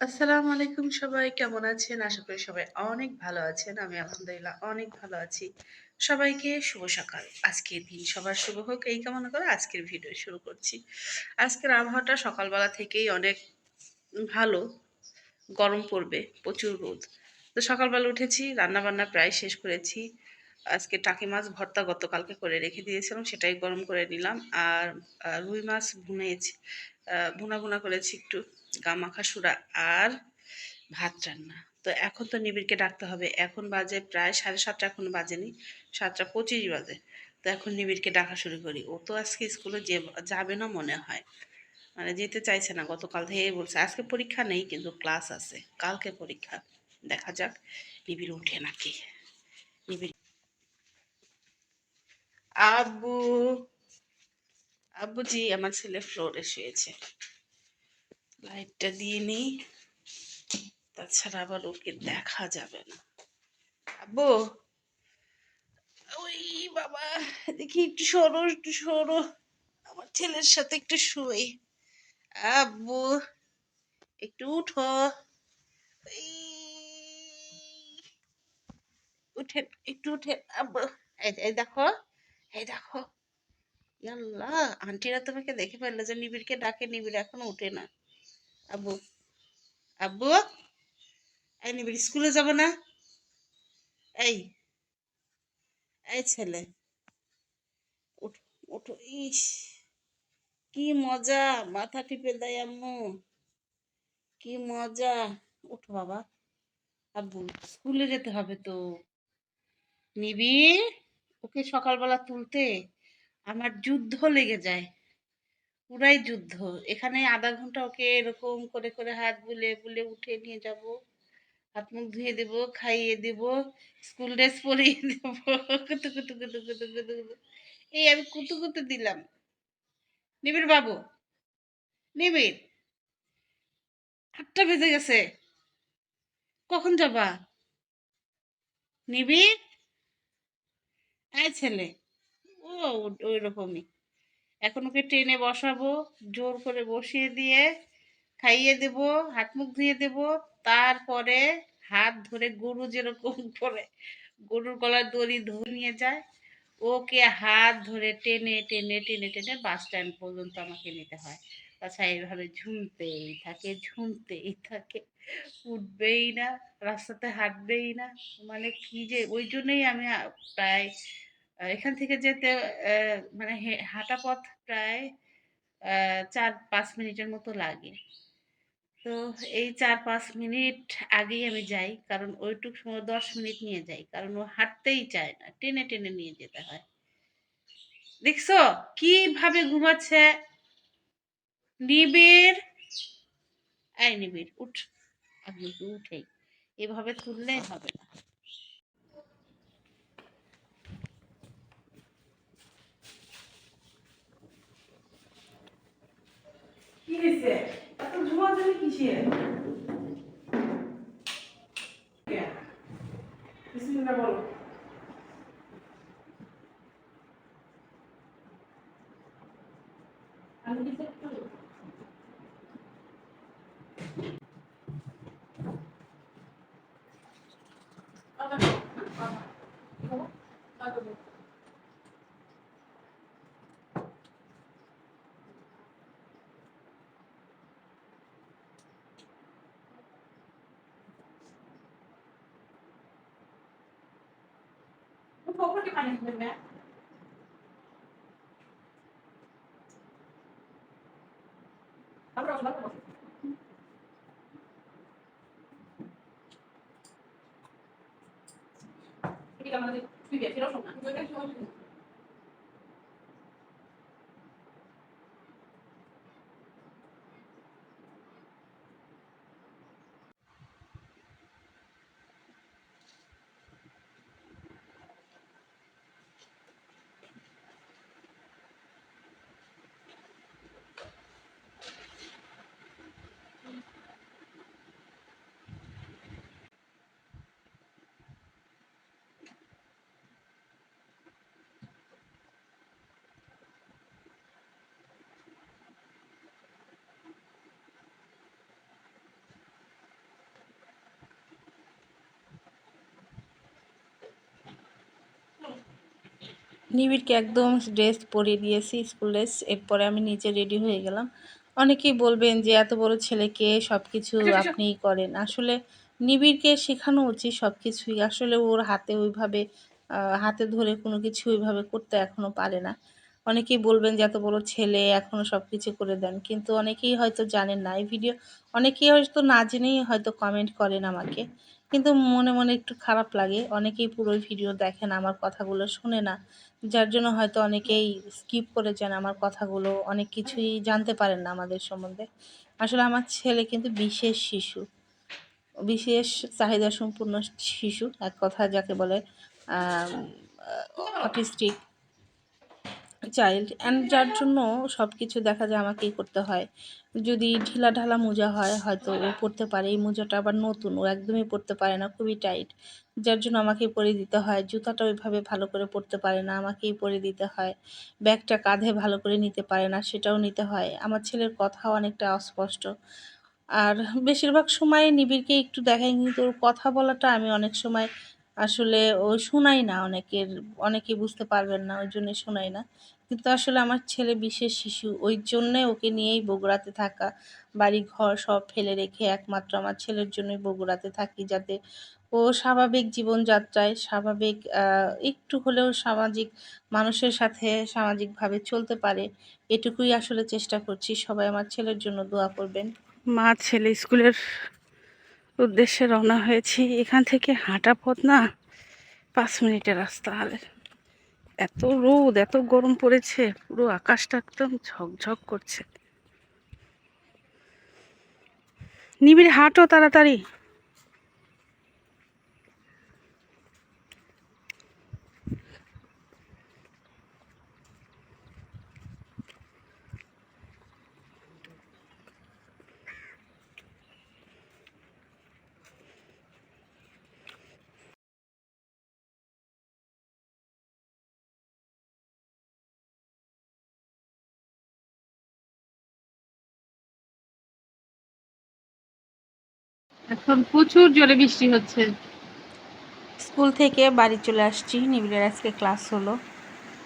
আসসালামু আলাইকুম সবাই কেমন আছেন? আশা করি সবাই অনেক ভালো আছেন। আমি আলহামদুলিল্লাহ অনেক ভালো আছি। সবাইকে শুভ সকাল। আজকের দিন সবার শুভ হোক এই কামনা করে আজকের ভিডিও শুরু করছি। আজকের আবহাওয়াটা সকালবেলা থেকেই অনেক ভালো। গরম পড়বে, প্রচুর রোদ। তো সকালবেলা উঠেছি, রান্নাবান্না প্রায় শেষ করেছি। আজকে টাকি মাছ ভর্তা গতকালকে করে রেখে দিয়েছিলাম, সেটাই গরম করে নিলাম। আর রুই মাছ ভুনেছি। ভুনা, ভুনা করেছি একটু গামাখা সুরা আর ভাত রান্না। তো এখন তো নিবিড়কে ডাকতে হবে। এখন বাজে প্রায় সাড়ে সাতটা এখন বাজেনি। ৭টা ২৫ বাজে। তো এখন নিবিড়কে ডাকা শুরু করি। ও তো আজকে স্কুলে যে যাবে না মনে হয়। মানে যেতে চাইছে না। গতকাল থেকেই বলছে, আজকে পরীক্ষা নেই কিন্তু ক্লাস আছে। কালকে পরীক্ষা। দেখা যাক নিবিড় উঠে নাকি। নিবিড় আব্বু, আব্বুজি আমার ছেলে ফ্লোরে শুয়েছে। লাইটটা দিয়ে নিই। তাছাড়া আবার ওকে দেখা যাবে না। আব্বু, ওই বাবা, দেখি একটু সরো একটু সরো আমার ছেলের সাথে একটু শুই আব্বু, একটু উঠো উঠেন, একটু উঠেন আব্বু এই দেখো এই দেখো। আল্লাহ আন্টিরা তোমাকে দেখে ফেলল যে নিবিড়কে ডাকে, নিবিড় এখনও উঠে না। আব্বু আব্বু, এই নিবিড় স্কুলে যাব না? এই এই ছেলে, উঠো উঠো, ইস, কি মজা, মাথা টিপে দেয় আম্মু। কি মজা। উঠো বাবা। আব্বু, স্কুলে যেতে হবে তো। নিবিড় ওকে সকালবেলা তুলতে আমার যুদ্ধ লেগে যায়। পুরাই যুদ্ধ। এখানে আধা ঘণ্টা ওকে এরকম করে করে হাত বুলে বুলে উঠে নিয়ে যাব। হাত মুখ ধুয়ে দেব, খাইয়ে দেব, স্কুল ড্রেস পরিয়ে দেব, কুতু কুতু কুতু কুতু কুতু কুতু। এই আমি কুতু কুতু দিলাম। নিবিড় বাবু, নিবিড়। আটটা বেজে গেছে। কখন যাবা? নিবিড়? এই ছেলে। ও ওই রকমই এখন ওকে ট্রেনে বসাবো, জোর করে বসিয়ে দিয়ে খাইয়ে দেব, হাত মুখ ধুয়ে দেব, তারপরে হাত ধরে গরু যেরকম করে গরুর গলার দড়ি ধরে নিয়ে যায়, ওকে হাত ধরে টেনে টেনে টেনে টেনে বাস স্ট্যান্ড পর্যন্ত আমাকে নিতে হয়। তাছাড়া এইভাবে ঝুমতেই থাকে ঝুমতেই থাকে, উঠবেই না, রাস্তাতে হাঁটবেই না। মানে কি যে, ওই জন্যই আমি প্রায় এখান থেকে যেতে মানে হাঁটা পথ প্রায় চার পাঁচ মিনিটের মতো লাগে। তো এই চার পাঁচ মিনিট আগেই আমি যাই, কারণ ওইটুক সময় দশ মিনিট নিয়ে যাই, কারণ ও হাঁটতেই চায় না, টেনে টেনে নিয়ে যেতে হয়। দেখছ? কীভাবে ঘুমাচ্ছে? নিবিড়। এই নিবিড়, উঠ। আপনি উঠেই। এভাবে তুললেই হবে না। কি হয়েছে? এত ঝুমা তুমি কিসের? বিসমিল্লাহ বলো। আমি একটু Pokoknya paling benar. Kamu harus bantu. Jadi kamu nanti, biar kita langsung. নিবিড়কে একদম ড্রেস পরিয়ে দিয়েছি স্কুল ড্রেস এরপরে আমি নিচে রেডি হয়ে গেলাম। অনেকেই বলবেন যে এত বড় ছেলেকে সব কিছু আপনিই করেন। আসলে নিবিড়কে শেখানো উচিত সব কিছুই আসলে ওর হাতে ওইভাবে হাতে ধরে কোনো কিছু ওইভাবে করতে এখনও পারে না। অনেকেই বলবেন যে এত বড় ছেলে এখনও সব কিছু করে দেন। কিন্তু অনেকেই হয়তো জানেন না। এই ভিডিও অনেকেই হয়তো না জেনেই হয়তো কমেন্ট করেন আমাকে। কিন্তু মনে মনে একটু খারাপ লাগে। অনেকেই পুরো ভিডিও দেখেন, আমার কথাগুলো শোনে না। যার জন্য হয়তো অনেকেই স্কিপ করে যান আমার কথাগুলো। অনেক কিছুই জানতে পারেন না আমাদের সম্বন্ধে। আসলে আমার ছেলে কিন্তু বিশেষ শিশু। বিশেষ চাহিদা সম্পূর্ণ শিশু, এক কথা যাকে বলে অটিস্টিক চাইল্ড অ্যান্ড যার জন্য সব কিছু দেখা যায় আমাকেই করতে হয়। যদি ঢিলা ঢালা মোজা হয়, হয়তো ও পরতে পারে। এই মোজাটা আবার নতুন, ও একদমই পরতে পারে না, খুবই টাইট যার জন্য আমাকেই পরে দিতে হয়। জুতাটা ওইভাবে ভালো করে পরতে পারে না, আমাকেই পরে দিতে হয়। ব্যাগটা কাঁধে ভালো করে নিতে পারে না, সেটাও নিতে হয়। আমার ছেলের কথাও অনেকটা অস্পষ্ট। আর বেশিরভাগ সময় নিবিড়কে একটু দেখাই, কিন্তু ওর কথা বলাটা আমি অনেক সময় আসলে ও শোনাই না অনেকের, অনেকে বুঝতে পারবেন না, ওই জন্য শোনাই না। কিন্তু আসলে আমার ছেলে বিশেষ শিশু, ওই জন্যে ওকে নিয়েই বগুড়াতে থাকা বাড়ি ঘর সব ফেলে রেখে একমাত্র আমার ছেলের জন্যই বগুড়াতে থাকি যাতে ও স্বাভাবিক জীবনযাত্রায় স্বাভাবিক একটু হলেও সামাজিক, মানুষের সাথে সামাজিকভাবে চলতে পারে, এটুকুই আসলে চেষ্টা করছি। সবাই আমার ছেলের জন্য দোয়া করবেন। মা ছেলে স্কুলের উদ্দেশ্যে রওনা হয়েছি। এখান থেকে হাঁটা পথ না পাঁচ মিনিটের রাস্তা। হলে এত রোদ, এত গরম পড়েছে, পুরো আকাশটা একদম ঝকঝক করছে। নিবিড় হাঁটো তাড়াতাড়ি। এখন প্রচুর জোরে বৃষ্টি হচ্ছে। স্কুল থেকে বাড়ি চলে আসছি নিবিড়ের আজকে ক্লাস হলো।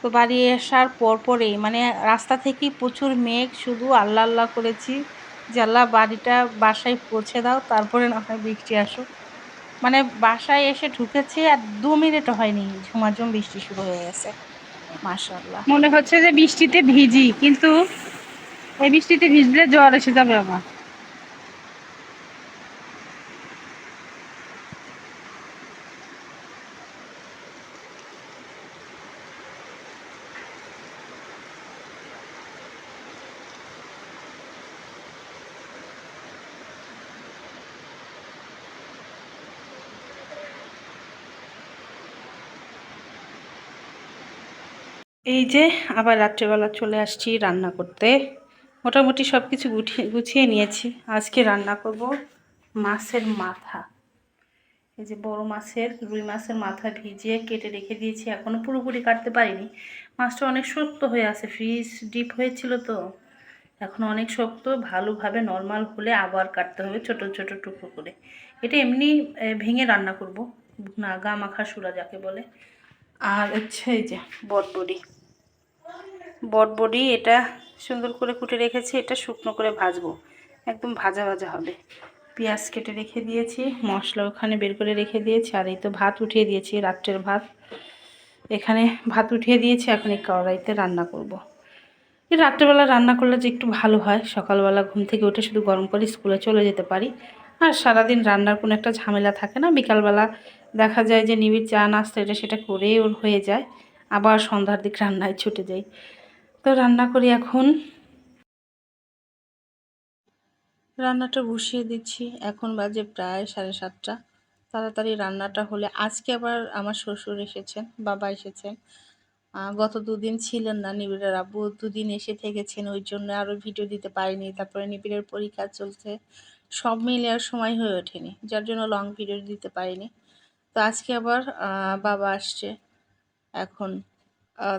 তো বাড়ি আসার পর পরেই মানে রাস্তা থেকেই প্রচুর মেঘ শুধু আল্লাহ আল্লাহ করেছি। যে আল্লাহ বাড়িটা বাসায় পৌঁছে দাও তারপরে না হয় বৃষ্টি আসুক। মানে বাসায় এসে ঢুকেছি আর দু মিনিটও হয়নি ঝুমাঝুম বৃষ্টি শুরু হয়ে গেছে। মাশাল্লাহ মনে হচ্ছে যে বৃষ্টিতে ভিজি কিন্তু এই বৃষ্টিতে ভিজলে জ্বর এসে যাবে আমার এই যে আবার রাত্রেবেলা চলে আসছি রান্না করতে। মোটামুটি সব কিছু গুছিয়ে গুছিয়ে নিয়েছি। আজকে রান্না করব মাছের মাথা। এই যে বড় মাছের, রুই মাছের মাথা ভিজিয়ে কেটে রেখে দিয়েছি। এখনও পুরোপুরি কাটতে পারিনি। মাছটা অনেক শক্ত হয়ে আছে, ফ্রিজ ডিপ হয়েছিল তো। এখন অনেক শক্ত, ভালোভাবে নর্মাল হলে আবার কাটতে হবে ছোট ছোট টুকরো করে। এটা এমনি ভেঙে রান্না করব। না গা মাখা সুরা যাকে বলে। আর হচ্ছে এই যে বটবড়ি। বটবডি এটা সুন্দর করে কুটে রেখেছি, এটা শুকনো করে ভাজবো। একদম ভাজা ভাজা হবে। পেঁয়াজ কেটে রেখে দিয়েছি, মশলা ওখানে বের করে রেখে দিয়েছি, আর এই তো ভাত উঠিয়ে দিয়েছি, রাত্রের ভাত। এখানে ভাত উঠিয়ে দিয়েছি, এখন এই কড়াইতে রান্না করব। এই রাত্রেবেলা রান্না করলে যে একটু ভালো হয়, সকালবেলা ঘুম থেকে উঠে শুধু গরম করে স্কুলে চলে যেতে পারি। আর সারাদিন রান্নার কোনো একটা ঝামেলা থাকে না, বিকালবেলা দেখা যায় যে নিবিড় চা, নাস্তা, এটা সেটা করেই ওর হয়ে যায়। আবার সন্ধ্যার দিক রান্নায় ছুটে যাই। তো রান্না করি এখন। রান্নাটা বসিয়ে দিচ্ছি। এখন বাজে প্রায় সাড়ে সাতটা। তাড়াতাড়ি রান্নাটা হলে আজকে আবার আমার শ্বশুর এসেছেন, বাবা এসেছেন। গত দুদিন ছিলেন না নিবিড়ের আব্বু। দুদিন এসে থেকেছেন, ওই জন্য আরও ভিডিও দিতে পারিনি। তারপরে নিবিড়ের পরীক্ষা চলছে। সব মিলে আর সময় হয়ে ওঠেনি, যার জন্য লং ভিডিও দিতে পারিনি। তো আজকে আবার বাবা আসছে। এখন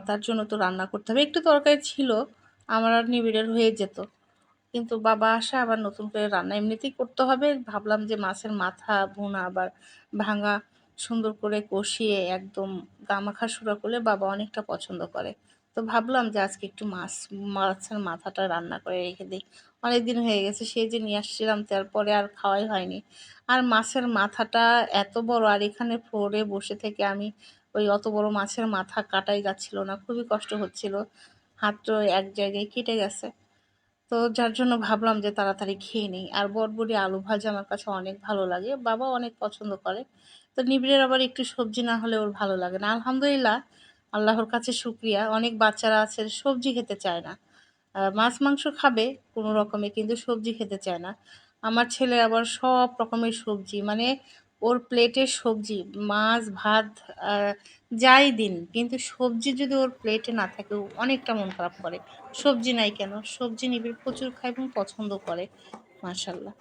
তার জন্য তো রান্না করতে হবে। একটু তরকারি ছিল, আমার আর নিবিড়ের হয়ে যেত। কিন্তু বাবা আসে, আবার নতুন করে রান্না এমনিতেই করতে হবে। ভাবলাম যে মাছের মাথা ভুনা আবার ভাঙা সুন্দর করে কষিয়ে একদম গামাখা সুরা করলে বাবা অনেকটা পছন্দ করে। তো ভাবলাম যে আজকে একটু মাছ, মাছের মাথাটা রান্না করে রেখে দিই। অনেক দিন হয়ে গেছে, সেই যে নিয়ে আসছিলাম তারপরে আর খাওয়াই হয়নি। আর মাছের মাথাটা এত বড়, আর এখানে ফ্লোরে বসে থেকে আমি ওই অত বড় মাছের মাথা কাটাই যাচ্ছিল না, খুবই কষ্ট হচ্ছিল। হাত এক জায়গায় কেটে গেছে। তো যার জন্য ভাবলাম যে তাড়াতাড়ি খেয়ে নিই। আর বটবড়ি আলু ভাজা আমার কাছে অনেক ভালো লাগে, বাবা অনেক পছন্দ করে। তো নিবিড়ের আবার একটু সবজি না হলে ওর ভালো লাগে না। আলহামদুলিল্লাহ, আল্লাহর কাছে শুক্রিয়া। অনেক বাচ্চারা আছে, সবজি খেতে চায় না। মাছ মাংস খাবে কোনো রকমে, কিন্তু সবজি খেতে চায় না। আমার ছেলে আবার সব রকমের সবজি মানে ওর প্লেটে সবজি, মাছ, ভাত যাই দিন। কিন্তু সবজি যদি ওর প্লেটে না থাকে, ও অনেকটা মন খারাপ করে। সবজি নাই কেন? সবজি নিবিড়, প্রচুর খায় এবং পছন্দ করে মাশাল্লাহ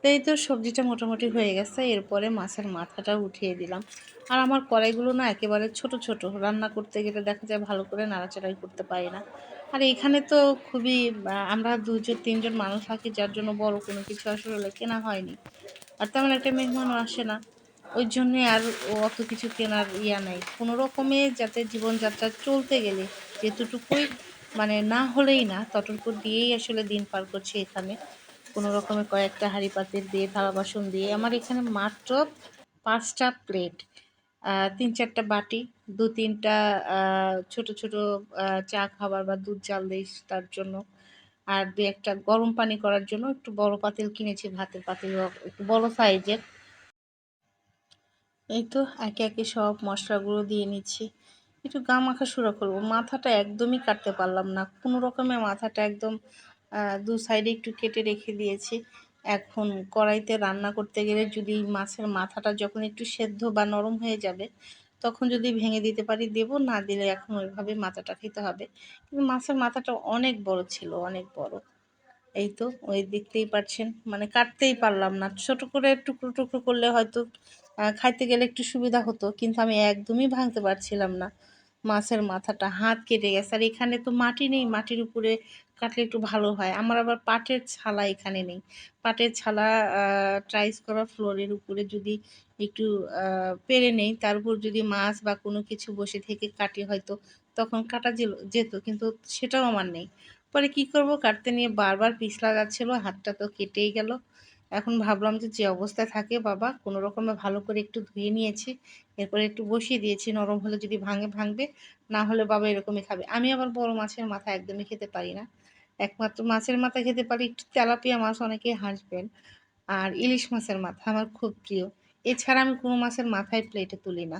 তো এই তো সবজিটা মোটামুটি হয়ে গেছে। এরপরে মাছের মাথাটা উঠিয়ে দিলাম। আর আমার কড়াইগুলো না একেবারে ছোট ছোট। রান্না করতে গেলে দেখা যায় ভালো করে নাড়াচাড়াই করতে পারি না। আর এখানে তো খুবই আমরা দুজন, তিনজন মানুষ থাকি, যার জন্য বড় কোনো কিছু আসলে কেনা হয়নি। আর তেমন একটা মেহমানও আসে না। ওই জন্যে আর অত কিছু কেনার ইয়া নাই। কোনো রকমে যাতে জীবনযাত্রা চলতে গেলে যেতটুকুই মানে না হলেই না, ততটুকু দিয়েই আসলে দিন পার করছি এখানে। কোনো রকমে কয়েকটা হাঁড়ি পাতিল দিয়ে, থালা বাসন দিয়ে। আমার এখানে মাত্র পাঁচটা প্লেট তিন চারটা বাটি, দু তিনটা ছোট ছোট চা খাবার বা দুধ জাল দিই তার জন্য। আর দু একটা গরম পানি করার জন্য একটু বড় পাতিল কিনেছি, ভাতের পাতিল একটু বড় সাইজের। এই তো একে একে সব মশলাগুলো দিয়ে নিচ্ছি। একটু গা মাখা শুরু করব। মাথাটা একদমই কাটতে পারলাম না। কোনো রকমে মাথাটা একদম দু সাইডে একটু কেটে রেখে দিয়েছি। এখন কড়াইতে রান্না করতে গেলে যদি মাছের মাথাটা যখন একটু সেদ্ধ বা নরম হয়ে যাবে তখন যদি ভেঙে দিতে পারি, দেব। না দিলে এখন ওইভাবে মাথাটা খেতে হবে। কিন্তু মাছের মাথাটা অনেক বড় ছিল, অনেক বড়। এই তো, ওই দেখতেই পাচ্ছেন মানে কাটতেই পারলাম না। ছোট করে টুকরো টুকরো করলে হয়তো খাইতে গেলে একটু সুবিধা হতো। কিন্তু আমি একদমই ভাঙতে পারছিলাম না। মাছের মাথাটা, হাত কেটে গেছে। আর এখানে তো মাটি নেই। মাটির উপরে কাটলে একটু ভালো হয়। আমার আবার পাটের ছালা এখানে নেই। পাটের ছালা ট্রাইস করা ফ্লোরের উপরে যদি একটু পেরে নেই, তার উপর যদি মাছ বা কোনো কিছু বসে থেকে কাটি হয়তো, তখন কাটা যেত, কিন্তু সেটাও আমার নেই। পরে কি করব? কাটতে নিয়ে বারবার পিছলা যাচ্ছিল হাতটা তো কেটেই গেল। এখন ভাবলাম যে যে অবস্থায় থাকে বাবা, কোনো রকমে ভালো করে একটু ধুয়ে নিয়েছি, এরপরে একটু বসিয়ে দিয়েছি, নরম হলে যদি ভাঙে ভাঙবে, না হলে বাবা এরকমই খাবে। আমি আবার বড় মাছের মাথা একদমই খেতে পারি না। একমাত্র মাছের মাথা খেতে পারি, একটু তেলাপিয়া মাছ অনেকে হাসবেন। আর ইলিশ মাছের মাথা আমার খুব প্রিয়। এছাড়া আমি কোনো মাছের মাথায় প্লেটে তুলি না।